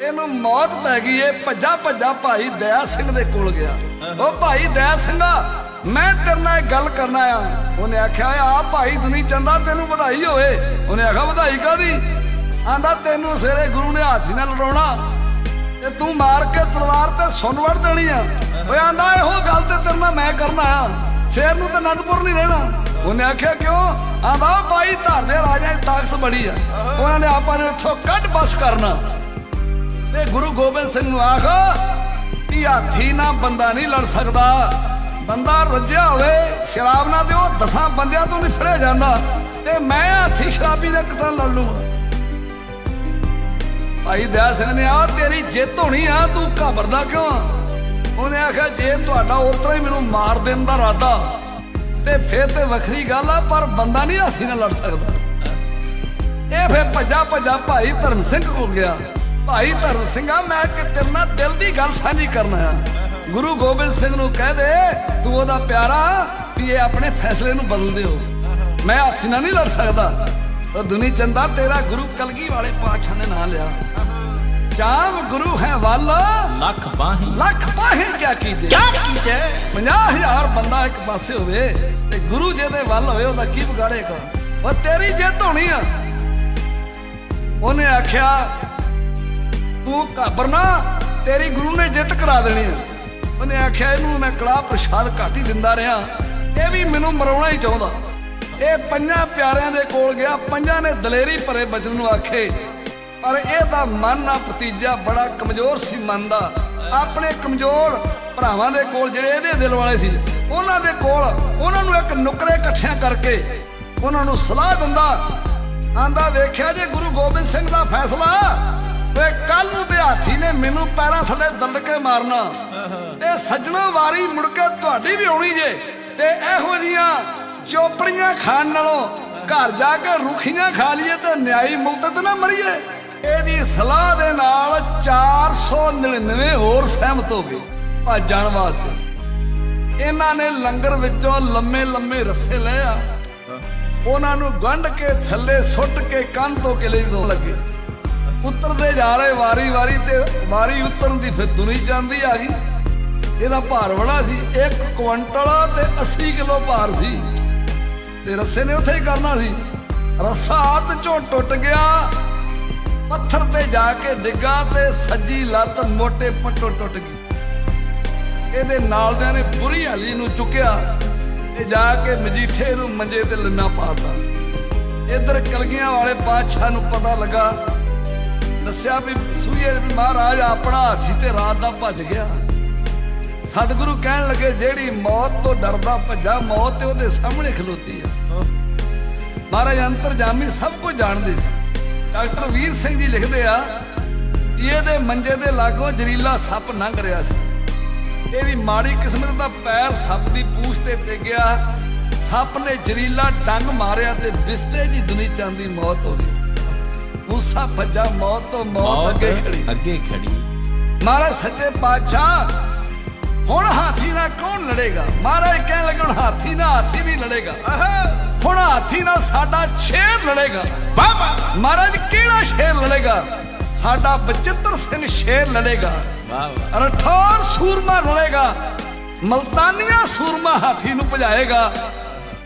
ਇਹਨੂੰ ਮੌਤ ਪੈ ਗਈ ਏ ਭੱਜਾ ਭੱਜਾ ਭਾਈ ਦਇਆ ਸਿੰਘ ਦੇ ਕੋਲ ਗਿਆ। ਉਹ ਭਾਈ ਦਇਆ ਸਿੰਘਾ ਮੈਂ ਤੇਰੇ ਨਾਲ ਗੱਲ ਕਰਨਾ ਆ ਉਹਨੇ ਆਖਿਆ, ਆ ਭਾਈ ਦੁਨੀ ਚੰਦਾ, ਤੈਨੂੰ ਵਧਾਈ ਹੋਵੇ। ਉਹਨੇ ਆਖਿਆ, ਵਧਾਈ ਕਾਦੀ ਆਂਦਾ, ਤੈਨੂੰ ਸਵੇਰੇ ਗੁਰੂ ਨੇ ਹਾਥੀ ਨਾਲ ਲੜਾਉਣਾ। ਤੇ ਤੂੰ ਮਾਰ ਕੇ ਤਲਵਾਰ ਤੇ ਸੁਣ ਵੜ ਦੇਣੀ ਆ। ਓਏ ਆਂਦਾ, ਇਹੋ ਗੱਲ ਤੇ ਤੇਰੇ ਨਾਲ ਮੈਂ ਕਰਨਾ ਆ ਸ਼ੇਰ ਨੂੰ ਤਾਂ ਅਨੰਦਪੁਰ ਨਹੀਂ ਰਹਿਣਾ। ਉਹਨੇ ਆਖਿਆ, ਕਿਉਂ? ਆਂਦਾ ਭਾਈ ਧਰ ਦੇ ਰਾਜਾ ਦੀ ਤਾਕਤ ਬੜੀ ਆ। ਉਹਨਾਂ ਨੇ ਆਪਾਂ ਨੂੰ ਇੱਥੋਂ ਕੱਢ ਬਸ ਕਰਨਾ। ਤੇ ਗੁਰੂ ਗੋਬਿੰਦ ਸਿੰਘ ਨੂੰ ਆਖ ਕਿ ਹਾਥੀ ਨਾਲ ਬੰਦਾ ਨਹੀਂ ਲੜ ਸਕਦਾ। ਬੰਦਾ ਰੱਜਿਆ ਹੋਵੇ, ਸ਼ਰਾਬ ਨਾ ਦਿਓ, ਦਸਾਂ ਬੰਦਿਆਂ ਤੋਂ ਨਹੀਂ ਫੜਿਆ ਜਾਂਦਾ। ਤੇ ਮੈਂ ਹਾਥੀ ਸ਼ਰਾਬੀ ਦੇ ਕਿਤਾਂ ਲੜ ਲੂੰਗਾ ਭਾਈ ਦਇਆ ਸਿੰਘ ਨੇ ਆ ਤੇਰੀ ਜਿੱਤ ਹੋਣੀ ਆ, ਤੂੰ ਘਬਰਦਾ ਕਿਉਂ ਉਹਨੇ ਆਖਿਆ, ਜੇ ਤੁਹਾਡਾ ਉਤਰਾ ਹੀ ਮੈਨੂੰ ਮਾਰ ਦੇਣ ਦਾ ਇਰਾਦਾ, ਤੇ ਫੇਰ ਤੇ ਵੱਖਰੀ ਗੱਲ ਆ, ਪਰ ਬੰਦਾ ਨਹੀਂ ਹੱਥੀ ਨਾਲ ਲੜ ਸਕਦਾ। ਇਹ ਫੇਰ ਭੱਜਾ ਭੱਜਾ ਭਾਈ ਧਰਮ ਸਿੰਘ ਹੋ ਗਿਆ। ਭਾਈ ਧਰਮ ਸਿੰਘਾ ਮੈਂ ਕਿ ਤੇਰੇ ਨਾਲ ਦਿਲ ਦੀ ਗੱਲ ਸਾਂਝੀ ਕਰਨਾ ਆ ਗੁਰੂ ਗੋਬਿੰਦ ਸਿੰਘ ਨੂੰ ਕਹਿ ਦੇ ਤੂੰ ਉਹਦਾ ਪਿਆਰਾ ਵੀ ਇਹ ਆਪਣੇ ਫੈਸਲੇ ਨੂੰ ਬਦਲ ਦਿਓ ਮੈਂ ਹਾਥੀ ਨਾਲ ਨਹੀਂ ਲੜ ਸਕਦਾ। ਉਹ ਦੁਨੀ ਚੰਦਾ ਤੇਰਾ ਗੁਰੂ ਕਲਗੀ ਵਾਲੇ ਪਾਤਸ਼ਾਹ ਨੇ ਨਾਂ ਲਿਆ। ਜਾਮ ਗੁਰੂ ਹੈ ਵੱਲ। ਲੱਖ ਬਾਹੀਂ। ਲੱਖ ਪਾਹੇ ਕਿਆ ਕੀਜੇ? ਕਿਆ ਕੀਜੈ? 50000 ਬੰਦਾ ਇੱਕ ਪਾਸੇ ਹੋਵੇ ਤੇ ਗੁਰੂ ਜੀ ਦੇ ਵੱਲ ਹੋਵੇ ਉਹਦਾ ਕੀ ਵਿਗਾੜੇਗਾ ਉਹ ਤੇਰੀ ਜਿੱਤ ਹੋਣੀ ਆ। ਉਹਨੇ ਆਖਿਆ ਤੂੰ ਘਬਰਨਾ ਤੇਰੀ ਗੁਰੂ ਨੇ ਜਿੱਤ ਕਰਾ ਦੇਣੀ ਆ। ਉਹਨੇ ਆਖਿਆ, ਇਹਨੂੰ ਮੈਂ ਕੜਾ ਪ੍ਰਸ਼ਾਦ ਘੱਟ ਹੀ ਦਿੰਦਾ ਰਿਹਾ। ਇਹ ਵੀ ਮੈਨੂੰ ਮਰਾਉਣਾ ਹੀ ਚਾਹੁੰਦਾ। ਇਹ ਪੰਜਾਂ ਪਿਆਰਿਆਂ ਦੇ ਕੋਲ ਗਿਆ। ਪੰਜਾਂ ਨੇ ਦਲੇਰੀ ਭਰੇ ਬਚਨ ਨੂੰ ਆਖੇ। ਪਰ ਇਹਦਾ ਮਨ ਨਾ ਭਤੀਜਾ, ਬੜਾ ਕਮਜ਼ੋਰ ਸੀ ਮਨ ਦਾ। ਆਪਣੇ ਕਮਜ਼ੋਰ ਭਰਾਵਾਂ ਦੇ ਕੋਲ, ਜਿਹੜੇ ਇਹਦੇ ਦਿਲ ਵਾਲੇ ਸੀ, ਉਹਨਾਂ ਦੇ ਕੋਲ ਉਹਨਾਂ ਨੂੰ ਇੱਕ ਨੁਕਰੇ ਇਕੱਠਿਆਂ ਕਰਕੇ ਉਹਨਾਂ ਨੂੰ ਸਲਾਹ ਦਿੰਦਾ। ਆਂਦਾ, ਵੇਖਿਆ ਜੇ ਗੁਰੂ ਗੋਬਿੰਦ ਸਿੰਘ ਦਾ ਫੈਸਲਾ, ਵੇ ਕੱਲ ਨੂੰ ਤੇ ਹਾਥੀ ਨੇ ਮੈਨੂੰ ਪੈਰਾਂ ਥੱਲੇ ਦੰਡ ਕੇ ਮਾਰਨਾ। ਤੇ ਸੱਜਣੋ ਵਾਰੀ ਮੁੜ ਕੇ ਤੁਹਾਡੀ ਵੀ ਆਉਣੀ ਜੇ। ਤੇ ਇਹੋ ਜੀਆਂ ਚੋਪੜੀਆਂ ਖਾਣ ਨਾਲੋਂ ਘਰ ਜਾ ਕੇ ਰੁਖੀਆਂ ਖਾ ਲਈਏ ਤੇ ਨਿਆਈ ਮੁਕਤ ਨਾ ਮਰੀਏ। ਇਹਦੀ ਸਲਾਹ ਦੇ ਨਾਲ 499 ਹੋਰ ਸਹਿਮਤ ਹੋ ਗਏ ਭੱਜਣ ਵਾਸਤੇ। ਇਹਨਾਂ ਨੇ ਲੰਗਰ ਵਿੱਚੋਂ ਲੰਮੇ ਲੰਮੇ ਰੱਸੇ ਲਏ ਆ। ਉਹਨਾਂ ਨੂੰ ਗੰਢ ਕੇ ਥੱਲੇ ਸੁੱਟ ਕੇ ਕੰਨ ਤੋਂ ਕਿਲੇ ਤੋਂ ਲੱਗੇ। ਉਤਰਦੇ ਜਾ ਰਹੇ ਵਾਰੀ ਵਾਰੀ ਤੇ ਵਾਰੀ ਉਤਰਨ ਦੀ ਫਿਰ ਦੁਨੀ ਜਾਂਦੀ ਆ ਗਈ। ਇਹਦਾ ਭਾਰ ਬੜਾ ਸੀ 1 ਕੁਇੰਟਲ ਤੇ 80 ਕਿਲੋ ਭਾਰ ਸੀ। ਤੇ ਰੱਸੇ ਨੇ ਉੱਥੇ ਹੀ ਕਰਨਾ ਸੀ। ਰੱਸਾ ਹੱਥ ਚੋਂ ਟੁੱਟ ਗਿਆ, ਪੱਥਰ ਤੇ ਜਾ ਕੇ ਡਿੱਗਾ ਤੇ ਸੱਜੀ ਲੱਤ ਮੋਟੇ ਪੱਟੋ ਟੁੱਟ ਗਈ। ਇਹਦੇ ਨਾਲਦਿਆਂ ਨੇ ਬੁਰੀ ਹਲੀ ਨੂੰ ਚੁੱਕਿਆ ਤੇ ਜਾ ਕੇ ਮਜੀਠੇ ਨੂੰ ਮੰਜੇ ਤੇ ਲੰਮਾ ਪਾਤਾ ਇਧਰ ਕਲਗੀਆਂ ਵਾਲੇ ਪਾਤਸ਼ਾਹ ਨੂੰ ਪਤਾ ਲੱਗਾ, ਦੱਸਿਆ ਵੀ ਸੂਈਏ ਵੀ ਮਹਾਰਾਜ ਆਪਣਾ ਹਾਥੀ ਤੇ ਰਾਤ ਦਾ ਭੱਜ ਗਿਆ। ਸਤਿਗੁਰੂ ਕਹਿਣ ਲੱਗੇ ਜਿਹੜੀ ਮੌਤ ਤੋਂ ਡਰਦਾ ਭੱਜਾ ਮੌਤ ਤੇ ਉਹਦੇ ਸਾਹਮਣੇ ਖਲੋਤੀ ਆ ਮਹਾਰਾਜ ਅੰਤਰਜਾਮੀ ਸਭ ਕੁਝ ਜਾਣਦੇ ਸੀ। ਡਾਕਟਰ ਵੀਰ ਸਿੰਘ ਜੀ ਲਿਖਦੇ ਆ ਇਹਦੇ ਮੰਜੇ ਦੇ ਲਾਗੋਂ ਜ਼ਰੀਲਾ ਸੱਪ ਲੰਘ ਰਿਹਾ ਸੀ। ਇਹਦੀ ਮਾੜੀ ਕਿਸਮਤ ਦਾ ਪੈਰ ਸੱਪ ਦੀ ਪੂਛ ਤੇ ਡਿੱਗਿਆ ਸੱਪ ਨੇ ਜ਼ਰੀਲਾ ਡੰਗ ਮਾਰਿਆ ਤੇ ਬਿਸਤੇ ਦੀ ਦੁਨੀ ਚਾਂਦੀ ਮੌਤ ਹੋ ਗਈ। ਮੂਸਾ ਭੱਜਾ ਮੌਤ ਤੋਂ ਮੌਤ ਅੱਗੇ ਖੜੀ। ਅੱਗੇ ਖੜੀ। ਮਹਾਰਾਜ ਸੱਚੇ ਪਾਤਸ਼ਾਹ ਹੁਣ ਹਾਥੀ ਨਾਲ ਕੌਣ ਲੜੇਗਾ? ਮਹਾਰਾਜ ਕਹਿਣ ਲੱਗੇ ਹੁਣ ਹਾਥੀ ਨਾਲ ਹਾਥੀ ਨਹੀਂ ਲੜੇਗਾ। ਆਹਾ ਹੁਣ ਹਾਥੀ ਨਾਲ ਸਾਡਾ ਸ਼ੇਰ ਲੜੇਗਾ। ਵਾਹ ਮਹਾਰਾਜ ਕਿਹੜਾ ਸ਼ੇਰ ਲੜੇਗਾ? ਸਾਡਾ ਬਚਿੱਤਰ ਸਿੰਘ ਸ਼ੇਰ ਲੜੇਗਾ। ਵਾਹ ਵਾਹ ਰਠੌਰ ਸੂਰਮਾ ਲੜੇਗਾ। ਮਲਤਾਨੀਆਂ ਸੂਰਮਾ ਹਾਥੀ ਨੂੰ ਭਜਾਏਗਾ।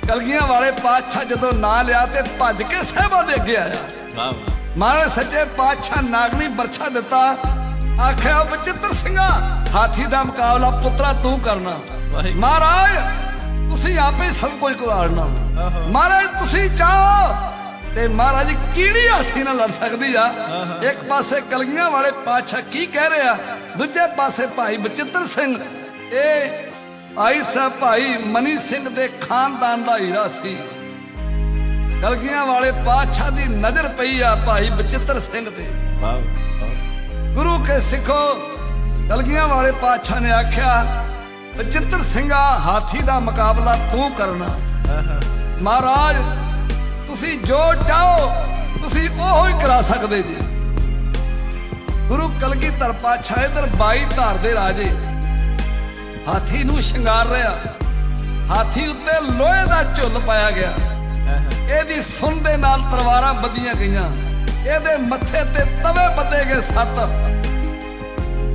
ਕਲਗੀਆਂ ਵਾਲੇ ਪਾਤਸ਼ਾਹ ਜਦੋਂ ਨਾਂ ਲਿਆ ਤੇ ਭੱਜ ਕੇ ਸਹਿਬਾ ਦੇ ਅੱਗੇ ਆਇਆ। ਵਾਹ ਵਾਹ। ਮਹਾਰਾਜ ਸੱਚੇ ਪਾਤਸ਼ਾਹ ਨਾਗਨੀ ਬਰਛਾ ਦਿੱਤਾ। ਆਖਿਆ ਬਚਿੱਤਰ ਸਿੰਘਾ ਹਾਥੀ ਦਾ ਮੁਕਾਬਲਾ ਪੁੱਤਰਾ ਤੂੰ ਕਰਨਾ। ਮਹਾਰਾਜ ਤੁਸੀਂ ਆਪੇ ਸਭ ਕੁਝ ਕੁਆੜਨਾ। ਆਹੋ। ਮਹਾਰਾਜ ਤੁਸੀਂ ਚਾਹੋ ਤੇ ਮਹਾਰਾਜ ਕਿਹੜੀ ਹਾਥੀ ਨਾਲ ਲੜ ਸਕਦੀ ਆ। ਇੱਕ ਪਾਸੇ ਕਲਗੀਆਂ ਵਾਲੇ ਪਾਤਸ਼ਾਹ ਕੀ ਕਹਿ ਰਿਹਾ ਦੂਜੇ ਪਾਸੇ ਭਾਈ ਬਚਿੱਤਰ ਸਿੰਘ ਇਹ ਆਈ ਸਾਹਿਬ ਭਾਈ ਮਨੀ ਸਿੰਘ ਦੇ ਖਾਨਦਾਨ ਦਾ ਹੀਰਾ ਸੀ। ਕਲਗੀਆਂ ਵਾਲੇ ਪਾਤਸ਼ਾਹ ਦੀ ਨਜ਼ਰ ਪਈ ਆ ਭਾਈ ਬਚਿੱਤਰ ਸਿੰਘ ਤੇ। ਵਾਹ। ਗੁਰੂ ਕੇ ਸਿੱਖੋ। ਕਲਗੀਆਂ ਵਾਲੇ ਪਾਤਸ਼ਾਹ ਨੇ ਆਖਿਆ ਬਚਿੱਤਰ ਸਿੰਘਾ ਹਾਥੀ ਦਾ ਮੁਕਾਬਲਾ ਤੂੰ ਕਰਨਾ। ਮਹਾਰਾਜ ਤੁਸੀਂ ਜੋ ਚਾਹੋ ਤੁਸੀਂ ਉਹੋ ਹੀ ਕਰਾ ਸਕਦੇ ਜੀ। ਗੁਰੂ ਕਲਗੀਧਰ ਪਾਤਸ਼ਾਹ ਇਧਰ 22 ਧਾਰ ਦੇ ਰਾਜੇ। ਹਾਥੀ ਨੂੰ ਸ਼ਿੰਗਾਰ ਰਿਹਾ। ਹਾਥੀ ਉੱਤੇ ਲੋਹੇ ਦਾ ਝੁੱਲ ਪਾਇਆ ਗਿਆ। ਇਹਦੀ ਸੁਣ ਦੇ ਨਾਲ ਤਲਵਾਰਾਂ ਬੱਧੀਆਂ ਗਈਆਂ। ਇਹਦੇ ਮੱਥੇ ਤੇ ਤਵੇ ਬੱਧੇ ਗਏ ਸੱਤ।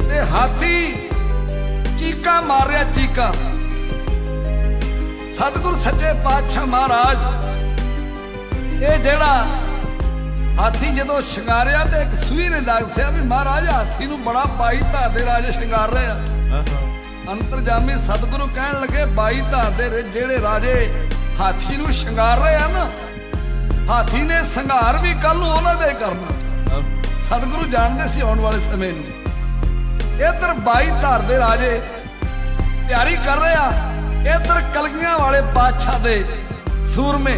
ਤੇ ਹਾਥੀ ਚੀਕਾਂ ਮਾਰਿਆ ਚੀਕਾਂ। ਸਤਿਗੁਰ ਸੱਚੇ ਪਾਤਸ਼ਾਹ ਮਹਾਰਾਜ, ਇਹ ਜਿਹੜਾ ਹਾਥੀ ਜਦੋਂ ਸ਼ਿੰਗਾਰਿਆ ਤੇ ਇੱਕ ਸੂਈ ਨੇ ਦੱਸਿਆ ਵੀ ਮਹਾਰਾਜ ਹਾਥੀ ਨੂੰ ਬੜਾ ਬਾਈ ਧਾਰ ਦੇ ਰਾਜੇ ਸ਼ਿੰਗਾਰ ਰਹੇ ਆ। ਆਹਾ ਅੰਤਰਜਾਮੀ ਸਤਿਗੁਰੂ ਕਹਿਣ ਲੱਗੇ, ਬਾਈ ਧਾਰ ਦੇ ਜਿਹੜੇ ਰਾਜੇ ਹਾਥੀ ਨੂੰ ਸ਼ਿੰਗਾਰ ਰਹੇ ਹਨ ਹਾਥੀ ਨੇ ਸੰਘਾਰ ਵੀ ਕੱਲ ਨੂੰ ਉਹਨਾਂ ਦੇ ਕਰਨਾ। ਸਤਿਗੁਰੂ ਜਾਣਦੇ ਸੀ ਆਉਣ ਵਾਲੇ ਸਮੇਂ ਨੂੰ। ਇਧਰ 22 ਧਾਰ ਦੇ ਰਾਜੇ ਤਿਆਰੀ ਕਰ ਰਹੇ ਇਧਰ ਕਲਗੀਆਂ ਵਾਲੇ ਬਾਦਸ਼ਾਹ ਦੇ ਸੂਰਮੇ।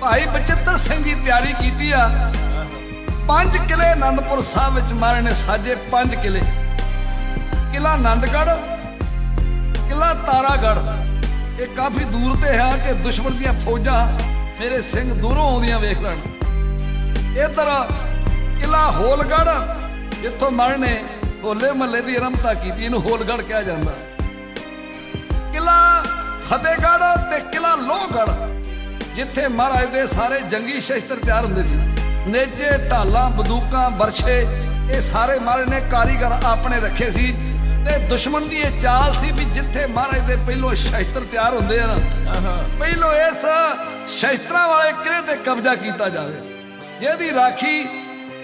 ਭਾਈ ਬਚਿੱਤਰ ਸਿੰਘ ਦੀ ਤਿਆਰੀ ਕੀਤੀ ਆ। ਪੰਜ ਕਿਲੇ ਆਨੰਦਪੁਰ ਸਾਹਿਬ ਵਿੱਚ ਮਾਰੇ ਨੇ ਸਾਜੇ ਪੰਜ ਕਿਲੇ। ਕਿਲਾ ਆਨੰਦਗੜ੍ਹ ਕਿਲਾ ਤਾਰਾਗੜ੍ਹ। ਇਹ ਕਾਫੀ ਦੂਰ ਤੇ ਹੈ ਕਿ ਦੁਸ਼ਮਣ ਦੀਆਂ ਫੌਜਾਂ ਮੇਰੇ ਸਿੰਘ ਦੂਰੋਂ ਆਉਂਦੀਆਂ ਵੇਖ ਲੈਣ। ਇਧਰ ਕਿਲਾ ਹੋਲਗੜ੍ਹ ਜਿੱਥੋਂ ਮਰ ਨੇ ਹੋਲੇ ਮਹੱਲੇ ਦੀ ਆਰੰਭਤਾ ਕੀਤੀ ਇਹਨੂੰ ਹੋਲਗੜ੍ਹ ਕਿਹਾ ਜਾਂਦਾ। ਕਿਲਾ ਫਤਿਹਗੜ੍ਹ ਤੇ ਕਿਲਾ ਲੋਹਗੜ੍ਹ ਜਿੱਥੇ ਮਹਾਰਾਜ ਦੇ ਸਾਰੇ ਜੰਗੀ ਸ਼ਸਤਰ ਤਿਆਰ ਹੁੰਦੇ ਸੀ। ਨੇਜੇ ਢਾਲਾਂ ਬੰਦੂਕਾਂ ਬਰਛੇ ਇਹ ਸਾਰੇ ਮਹਾਰਾਜ ਨੇ ਕਾਰੀਗਰ ਆਪਣੇ ਰੱਖੇ ਸੀ। ਤੇ ਦੁਸ਼ਮਣ ਦੀ ਇਹ ਚਾਲ ਸੀ ਵੀ ਜਿੱਥੇ ਮਹਾਰਾਜ ਦੇ ਪਹਿਲੋਂ ਸ਼ਸਤਰ ਤਿਆਰ ਹੁੰਦੇ ਹਨ ਆਹਾ ਪਹਿਲੋਂ ਇਸ ਸ਼ਸਤਰਾਂ ਵਾਲੇ ਕਿਲੇ ਤੇ ਕਬਜ਼ਾ ਕੀਤਾ ਜਾਵੇ। ਜਿਹਦੀ ਰਾਖੀ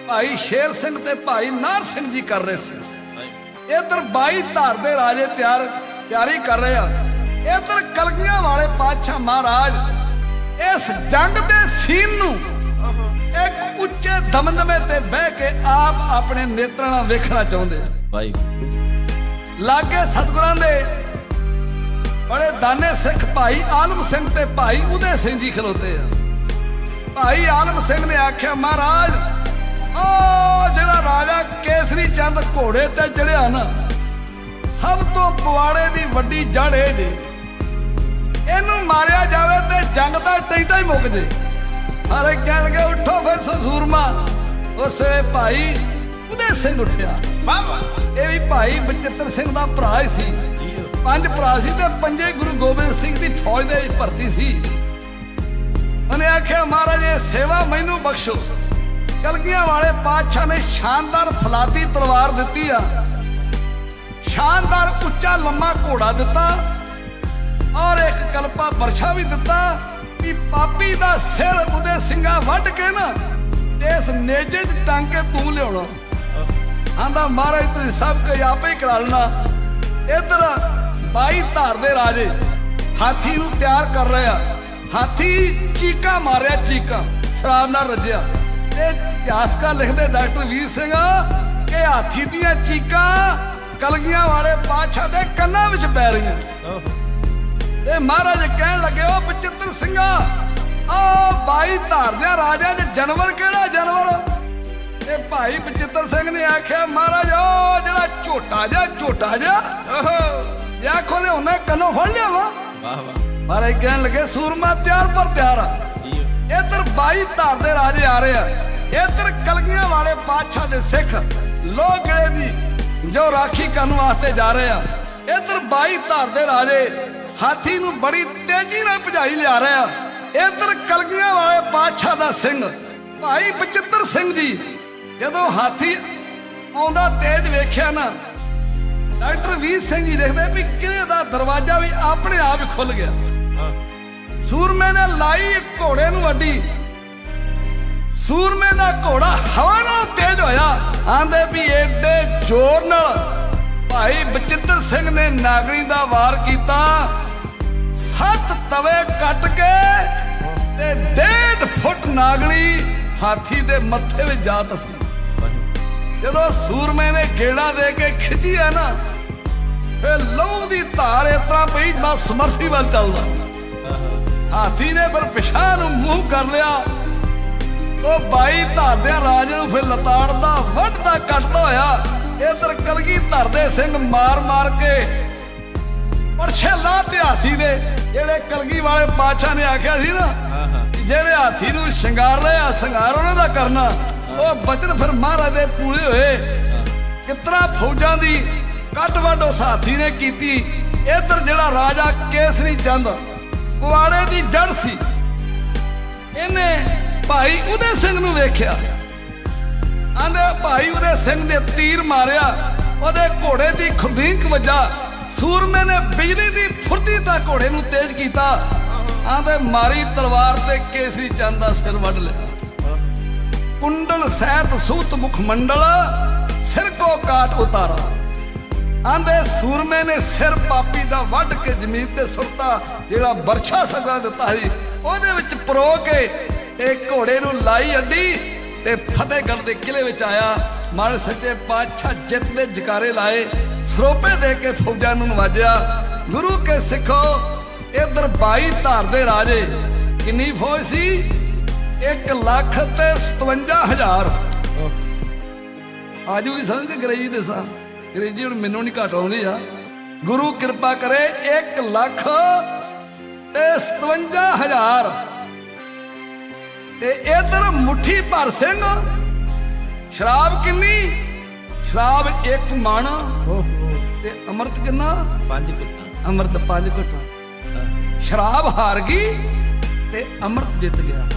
ਭਾਈ ਸ਼ੇਰ ਸਿੰਘ ਤੇ ਭਾਈ ਨਾਰ ਸਿੰਘ ਜੀ ਕਰ ਰਹੇ ਸੀ। ਇਧਰ 22 ਧਾਰ ਦੇ ਰਾਜੇ ਤਿਆਰ ਤਿਆਰੀ ਕਰ ਰਹੇ ਆ। ਇਧਰ ਕਲਗੀਆਂ ਵਾਲੇ ਪਾਤਸ਼ਾਹ ਮਹਾਰਾਜ ਇਸ ਜੰਗ ਦੇ ਸੀਨ ਨੂੰ ਇੱਕ ਉੱਚੇ ਦਮਦਮੇ ਤੇ ਬਹਿ ਕੇ ਆਪ ਆਪਣੇ ਨੇਤਰਾਂ ਨਾਲ ਵੇਖਣਾ ਚਾਹੁੰਦੇ ਵਾਹਿਗੁਰੂ। ਲਾਗੇ ਸਤਿਗੁਰਾਂ ਦੇ ਬੜੇ ਦਾਨੇ ਸਿੱਖ ਭਾਈ ਆਲਮ ਸਿੰਘ ਤੇ ਭਾਈ ਉਦੇ ਸਿੰਘ ਜੀ ਖਲੋਤੇ ਆ। ਭਾਈ ਆਲਮ ਸਿੰਘ ਨੇ ਆਖਿਆ ਮਹਾਰਾਜ ਉਹ ਜਿਹੜਾ ਰਾਜਾ ਕੇਸਰੀ ਚੰਦ ਘੋੜੇ ਤੇ ਚੜਿਆ ਨਾ ਸਭ ਤੋਂ ਪਵਾੜੇ ਦੀ ਵੱਡੀ ਜੜ ਇਹ ਜੇ। ਇਹਨੂੰ ਮਾਰਿਆ ਜਾਵੇ ਤੇ ਜੰਗ ਦਾ ਟੈਂਟਾ ਹੀ ਮੁੱਕ ਜੇ। ਹਾਰੇ ਕਹਿਣ ਲੱਗੇ ਉੱਠੋ ਫਿਰ ਸਸੂਰਮਾ। ਉਸ ਭਾਈ ਉਦੇ ਸਿੰਘ ਉੱਠਿਆ। ਵਾਹ ਇਹ ਵੀ ਭਾਈ ਬਚਿੱਤਰ ਸਿੰਘ ਦਾ ਭਰਾ ਹੀ ਸੀ। ਪੰਜ ਭਰਾ ਸੀ ਤੇ ਪੰਜੇ ਗੁਰੂ ਗੋਬਿੰਦ ਸਿੰਘ ਦੀ ਫੌਜ ਦੇ ਵਿੱਚ ਭਰਤੀ ਸੀ। ਉਹਨੇ ਆਖਿਆ, ਮਹਾਰਾਜ, ਇਹ ਸੇਵਾ ਮੈਨੂੰ ਬਖਸ਼ੋ। ਕਲਗੀਆਂ ਵਾਲੇ ਪਾਤਸ਼ਾਹ ਨੇ ਸ਼ਾਨਦਾਰ ਫਲਾਦੀ ਤਲਵਾਰ ਦਿੱਤੀ ਆ। ਸ਼ਾਨਦਾਰ ਉੱਚਾ ਲੰਮਾ ਘੋੜਾ ਦਿੱਤਾ ਔਰ ਇੱਕ ਕਲਪਾ ਵਰਸ਼ਾ ਵੀ ਦਿੱਤਾ ਵੀ ਪਾਪੀ ਦਾ ਸਿਰ ਉਹਦੇ ਸਿੰਘਾ ਵੱਢ ਕੇ ਨਾ ਇਸ ਨੇਜੇ 'ਚ ਟੰਗ ਕੇ ਤੂੰ ਲਿਆਉਣਾ। ਆਂਦਾ, ਮਹਾਰਾਜ, ਤੁਸੀਂ ਸਭ ਕੁਝ ਆਪੇ ਹੀ ਕਰਾ ਲੈਣਾ। ਇਧਰ 22 ਧਾਰ ਦੇ ਰਾਜੇ। ਹਾਥੀ ਨੂੰ ਤਿਆਰ ਕਰ ਰਿਹਾ। ਹਾਥੀ ਚੀਕਾ ਮਾਰਿਆ ਚੀਕਾ। ਸ਼ਰਾਬ ਨਾਲ ਰੱਜਿਆ। ਤੇ ਇਤਿਹਾਸਕਾਰ ਲਿਖਦੇ ਡਾਕਟਰ ਵੀਰ ਸਿੰਘ ਕਿ ਹਾਥੀ ਦੀਆਂ ਚੀਕਾਂ ਕਲਗੀਆਂ ਵਾਲੇ ਬਾਦਸ਼ਾਹ ਦੇ ਕੰਨਾਂ ਵਿੱਚ ਪੈ ਰਹੀਆਂ। ਤੇ ਮਹਾਰਾਜ ਕਹਿਣ ਲੱਗੇ ਉਹ ਬਚਿੱਤਰ ਸਿੰਘਾ ਆ ਬਾਈ ਧਾਰਦਿਆਂ ਰਾਜਿਆਂ ਦੇ ਜਾਨਵਰ ਕਿਹੜਾ ਜਾਨਵਰ? ਤੇ ਭਾਈ ਬਚਿੱਤਰ ਸਿੰਘ ਨੇ ਆਖਿਆ, ਮਹਾਰਾਜ ਉਹ ਜਿਹੜਾ ਝੋਟਾ ਜਿਹਾ ਝੋਟਾ ਜਿਹਾ। ਓਹੋ ਆਖੋ ਦੇ ਉਹਨੇ ਕੰਨੋਂ ਫੜ ਲਿਆ ਵਾ ਵਾਹ ਵਾਹ। ਮਹਾਰਾਜ ਕਹਿਣ ਲੱਗੇ ਸੂਰਮਾ ਤਿਆਰ ਪਰ ਤਿਆਰ ਆ। ਇੱਧਰ 22 ਧਾਰ ਦੇ ਰਾਜੇ ਆ ਰਹੇ ਆ। ਇੱਧਰ ਕਲਗੀਆਂ ਵਾਲੇ ਬਾਦਸ਼ਾਹ ਦੇ ਸਿੱਖ ਲੋਹਗੜੇ ਦੀ ਜੋ ਰਾਖੀ ਕਰਨ ਵਾਸਤੇ ਜਾ ਰਹੇ ਆ। ਇੱਧਰ 22 ਧਾਰ ਦੇ ਰਾਜੇ ਹਾਥੀ ਨੂੰ ਬੜੀ ਤੇਜ਼ੀ ਨਾਲ ਭਜਾਈ ਲਿਆ ਰਹੇ ਆ। ਇੱਧਰ ਕਲਗੀਆਂ ਵਾਲੇ ਬਾਦਸ਼ਾਹ ਦਾ ਸਿੰਘ ਭਾਈ ਬਚਿੱਤਰ ਸਿੰਘ ਜੀ ਜਦੋਂ ਹਾਥੀ ਆਉਂਦਾ ਤੇਜ਼ ਵੇਖਿਆ ਨਾ ਡਾਕਟਰ ਵੀਰ ਸਿੰਘ ਜੀ ਦੇਖਦੇ ਵੀ ਕਿਲੇ ਦਾ ਦਰਵਾਜ਼ਾ ਵੀ ਆਪਣੇ ਆਪ ਹੀ ਖੁੱਲ ਗਿਆ। ਸੂਰਮੇ ਨੇ ਲਾਈ ਘੋੜੇ ਨੂੰ ਅੱਡੀ। ਸੂਰਮੇ ਦਾ ਘੋੜਾ ਹਵਾ ਨਾਲ ਤੇਜ਼ ਹੋਇਆ। ਆਂਦੇ ਵੀ ਏਡੇ ਜ਼ੋਰ ਨਾਲ ਭਾਈ ਬਚਿੱਤਰ ਸਿੰਘ ਨੇ ਨਾਗਣੀ ਦਾ ਵਾਰ ਕੀਤਾ। ਸੱਤ ਤਵੇ ਕੱਟ ਕੇ ਤੇ ਡੇਢ ਫੁੱਟ ਨਾਗਣੀ ਹਾਥੀ ਦੇ ਮੱਥੇ ਵਿੱਚ ਜਾ ਤਸੀ ਜਦੋਂ ਸੂਰਮੇ ਨੇ ਗੇੜਾ ਦੇ ਕੇ ਖਿੱਚੀ ਆ ਨਾ ਫੇ ਲਹੂ ਦੀ ਧਾਰ ਇਸ ਤਰ੍ਹਾਂ ਪਈ ਨਾ ਸਮਰਥੀ ਵੱਲ ਚੱਲਦਾ। ਹਾਥੀ ਨੇ ਫਿਰ ਪਿਛਾਂ ਨੂੰ ਮੂੰਹ ਕਰ ਲਿਆ। ਉਹ ਬਾਈ ਧਾਰਦਿਆਂ ਰਾਜ ਨੂੰ ਫਿਰ ਲਤਾੜਦਾ ਵੱਢਦਾ ਕੱਟਦਾ ਹੋਇਆ। ਇਧਰ ਕਲਗੀ ਧਰਦੇ ਸਿੰਘ ਮਾਰ ਮਾਰ ਕੇ ਪਰਛੇ ਲਾ ਤੇ ਹਾਥੀ ਦੇ ਜਿਹੜੇ ਕਲਗੀ ਵਾਲੇ ਬਾਦਸ਼ਾਹ ਨੇ ਆਖਿਆ ਸੀ ਨਾ ਜਿਹੜੇ ਹਾਥੀ ਨੂੰ ਸ਼ਿੰਗਾਰ ਲਿਆ ਸ਼ਿੰਗਾਰ ਉਹਨਾਂ ਦਾ ਕਰਨਾ। ਉਹ ਬਚਨ ਫਿਰ ਮਹਾਰਾਜ ਦੇ ਪੂਰੇ ਹੋਏ। ਕਿਤਨਾ ਫੌਜਾਂ ਦੀ ਕੱਟ ਵੱਢ ਉਸ ਹਾਥੀ ਨੇ ਕੀਤੀ। ਇਧਰ ਜਿਹੜਾ ਰਾਜਾ ਕੇਸਰੀ ਚੰਦ ਕੁਆੜੇ ਦੀ ਜੜ ਸੀ, ਇਹਨੇ ਭਾਈ ਉਦੇ ਸਿੰਘ ਨੂੰ ਵੇਖਿਆ। ਆਂਦੇ ਭਾਈ ਉਦੇ ਸਿੰਘ ਦੇ ਤੀਰ ਮਾਰਿਆ, ਉਹਦੇ ਘੋੜੇ ਦੀ ਖੁਦੀਕ ਵੱਜਾ। ਸੂਰਮੇ ਨੇ ਬਿਜਲੀ ਦੀ ਫੁਰਤੀ ਦਾ ਘੋੜੇ ਨੂੰ ਤੇਜ਼ ਕੀਤਾ। ਆਂਦੇ ਮਾਰੀ ਤਲਵਾਰ ਤੇ ਕੇਸਰੀ ਚੰਦ ਦਾ ਸਿਰ ਵੱਢ ਲਿਆ। ਕੁੰਡਲ ਸਹਿਤ ਸੂਤ ਮੁਖ ਮੰਡਲ, ਸਿਰ ਕੋ ਕਾਟ ਉਤਾਰਾ। ਆਂਦੇ ਸੂਰਮੇ ਨੇ ਸਿਰ ਪਾਪੀ ਦਾ ਵੱਢ ਕੇ ਜ਼ਮੀਨ ਤੇ ਸੁੱਟਤਾ, ਜਿਹੜਾ ਬਰਛਾ ਸਗਾ ਦਿੱਤਾ ਸੀ। ਉਹਦੇ ਵਿੱਚ ਪਰੋ ਕੇ ਇਹ ਘੋੜੇ ਨੂੰ ਲਾਈ ਅੱਡੀ ਤੇ ਫਤਿਹਗੜ੍ਹ ਦੇ ਕਿਲੇ ਵਿੱਚ ਆਇਆ। ਮਾਰੇ ਸੱਚੇ ਪਾਤਸ਼ਾਹ ਜਿੱਤ ਦੇ ਜਕਾਰੇ ਲਾਏ, ਸਰੋਪੇ ਦੇ ਕੇ ਫੌਜਾਂ ਨੂੰ ਨਵਾਜਿਆ। ਗੁਰੂ ਕੇ ਸਿੱਖੋ ਇਧਰ 22 ਧਾਰ ਦੇ ਰਾਜੇ, ਕਿੰਨੀ ਫੌਜ ਸੀ? 1 ਲੱਖ ਤੇ 57000 ਆਜੂ ਵੀ ਸਮਝ ਕੇ ਅੰਗਰੇਜ਼ੀ ਦੇ ਸਾਂ ਅੰਗਰੇਜ਼ੀ ਹੁਣ ਮੈਨੂੰ ਨਹੀਂ ਘੱਟ ਆਉਂਦੀ ਆ। ਗੁਰੂ ਕਿਰਪਾ ਕਰੇ 1 ਲੱਖ ਤੇ 57000 ਤੇ ਇਧਰ ਮੁਠੀ ਭਰ ਸਿੰਘ। ਸ਼ਰਾਬ ਕਿੰਨੀ? ਸ਼ਰਾਬ ਇੱਕ ਮਣ। ਤੇ ਅੰਮ੍ਰਿਤ ਕਿੰਨਾ? ਪੰਜ ਕੁੱਟਾਂ ਅੰਮ੍ਰਿਤ ਪੰਜ ਘਟਾ। ਸ਼ਰਾਬ ਹਾਰ ਗਈ ਤੇ ਅੰਮ੍ਰਿਤ ਜਿੱਤ ਗਿਆ।